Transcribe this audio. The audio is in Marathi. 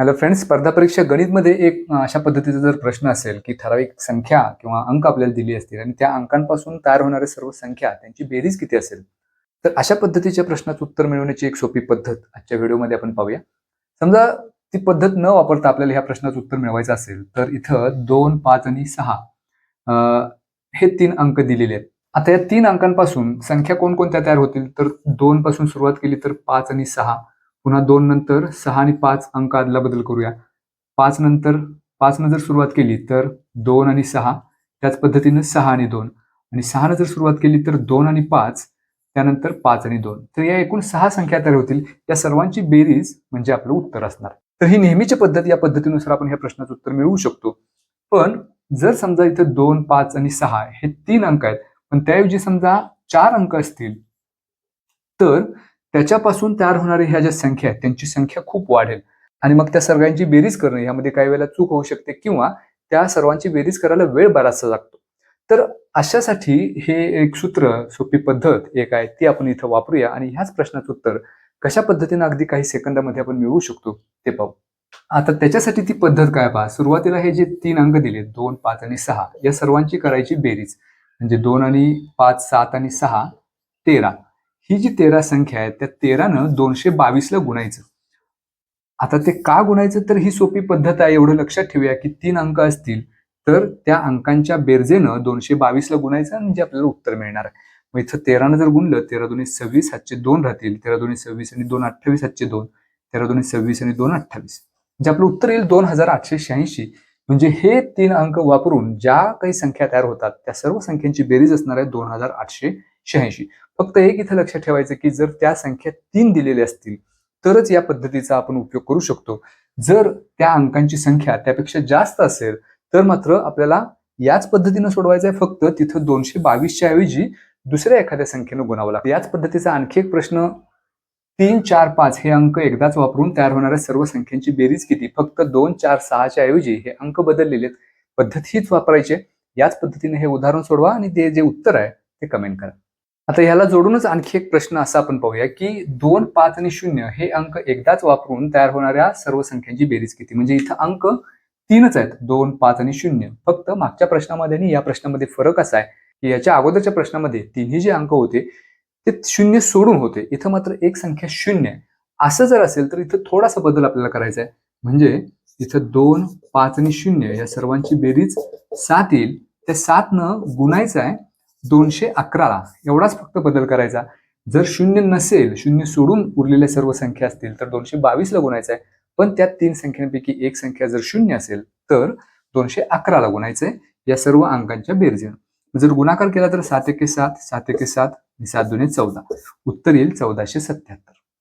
हॅलो फ्रेंड्स स्पर्धा परीक्षा गणितमध्ये एक अशा पद्धतीचा जर प्रश्न असेल की ठराविक संख्या किंवा अंक आपल्याला दिली असतील आणि त्या अंकांपासून तयार होणाऱ्या सर्व संख्या त्यांची बेरीज किती असेल? तर अशा पद्धतीच्या प्रश्नाचं उत्तर मिळवण्याची एक सोपी पद्धत आजच्या व्हिडिओमध्ये आपण पाहूया. समजा ती पद्धत न वापरता आपल्याला ह्या प्रश्नाचं उत्तर मिळवायचं असेल तर इथं दोन पाच आणि सहा हे तीन अंक दिलेले आहेत. आता या तीन अंकांपासून संख्या कोणकोणत्या तयार होतील? तर दोन पासून सुरुवात केली तर पाच आणि सहा. पुन्हा दोन नंतर सहा आणि पाच अंक आदला बदल करूया. पाच नंतर पाच न जर सुरुवात केली तर दोन आणि सहा त्याच पद्धतीनं सहा आणि दोन. आणि सहा जर सुरुवात केली तर दोन आणि पाच त्यानंतर पाच आणि दोन. तर या एकूण सहा संख्या तयार होतील. या सर्वांची बेरीज म्हणजे आपलं उत्तर असणार. तर ही नेहमीची पद्धत या पद्धतीनुसार आपण ह्या प्रश्नाचं उत्तर मिळवू शकतो. पण जर समजा इथं दोन पाच आणि सहा हे तीन अंक आहेत पण त्याऐवजी समजा चार अंक असतील तर त्याच्यापासून तयार होणाऱ्या ह्या ज्या संख्या आहेत त्यांची संख्या खूप वाढेल. आणि मग त्या सर्वांची बेरीज करणं यामध्ये काही वेळेला चूक होऊ शकते किंवा त्या सर्वांची बेरीज करायला वेळ बराचसा लागतो. तर अशासाठी हे एक सूत्र सोपी पद्धत एक आहे ती आपण इथं वापरूया आणि ह्याच प्रश्नाचं उत्तर कशा पद्धतीनं अगदी काही सेकंदामध्ये आपण मिळवू शकतो ते पाहू. आता त्याच्यासाठी ती पद्धत काय पहा सुरुवातीला हे जे तीन अंक दिले दोन पाच आणि सहा या सर्वांची करायची बेरीज. म्हणजे दोन आणि पाच सात आणि सहा तेरा. ही जी तेरा संख्या आहे त्या तेरानं दोनशे बावीसला गुणायचं. आता ते का गुणायचं तर ही सोपी पद्धत आहे एवढं लक्षात ठेवूया की तीन अंक असतील तर त्या अंकांच्या बेरजेनं दोनशे बावीसला गुणायचं म्हणजे आपल्याला उत्तर मिळणार आहे. मग इथं तेरानं जर गुणलं तेरा दोन्ही सव्वीस हातचे दोन राहतील. तेरा दोन्ही सव्वीस आणि दोन अठ्ठावीस हातचे दोन. तेरा दोन्ही सव्वीस आणि दोन अठ्ठावीस. म्हणजे आपलं उत्तर येईल दोन हजार आठशे शहाऐंशी म्हणजे हे तीन अंक वापरून ज्या काही संख्या तयार होतात त्या सर्व संख्यांची बेरीज असणार आहे दोन हजार आठशे शहाऐंशी. फक्त एक इथं लक्षात ठेवायचं की जर त्या संख्या तीन दिलेल्या असतील तरच या पद्धतीचा आपण उपयोग करू शकतो. जर त्या अंकांची संख्या त्यापेक्षा जास्त असेल तर मात्र आपल्याला याच पद्धतीनं सोडवायचं आहे फक्त तिथं दोनशे बावीसच्या ऐवजी दुसऱ्या एखाद्या संख्येनं गुणावं लागतं. याच पद्धतीचा आणखी एक प्रश्न तीन चार पाच हे अंक एकदाच वापरून तयार होणाऱ्या सर्व संख्यांची बेरीज किती? फक्त दोन चार सहाच्या ऐवजी हे अंक बदललेले आहेत. पद्धत हीच वापरायचे याच पद्धतीने हे उदाहरण सोडवा आणि ते जे उत्तर आहे ते कमेंट करा. आता ह्याला जोडूनच आणखी एक प्रश्न असा आपण पाहूया की दोन पाच आणि शून्य हे अंक एकदाच वापरून तयार होणाऱ्या सर्व संख्यांची बेरीज किती? म्हणजे इथं अंक तीनच आहेत दोन पाच आणि शून्य. फक्त मागच्या प्रश्नामध्ये आणि या प्रश्नामध्ये फरक असा आहे की याच्या अगोदरच्या प्रश्नामध्ये तिन्ही जे अंक होते ते शून्य सोडून होते. इथं मात्र एक संख्या शून्य आहे. असं जर असेल तर इथं थोडासा बदल आपल्याला करायचा आहे. म्हणजे इथं दोन पाच आणि शून्य या सर्वांची बेरीज सात येईल. त्या सातनं गुणायचं आहे. दोनशे अकराला एवढाच फक्त बदल करायचा. जर शून्य नसेल शून्य सोडून उरलेल्या सर्व संख्या असतील तर दोनशे बावीसला गुणायचं आहे पण त्या तीन संख्यांपैकी एक संख्या जर शून्य असेल तर दोनशे अकराला गुणायचं आहे या सर्व अंकांच्या बेरजेनं. जर गुणाकार केला तर सात एके सात सात एके सात आणि सात दोन्ही चौदा. उत्तर येईल चौदाशे सत्याहत्तर.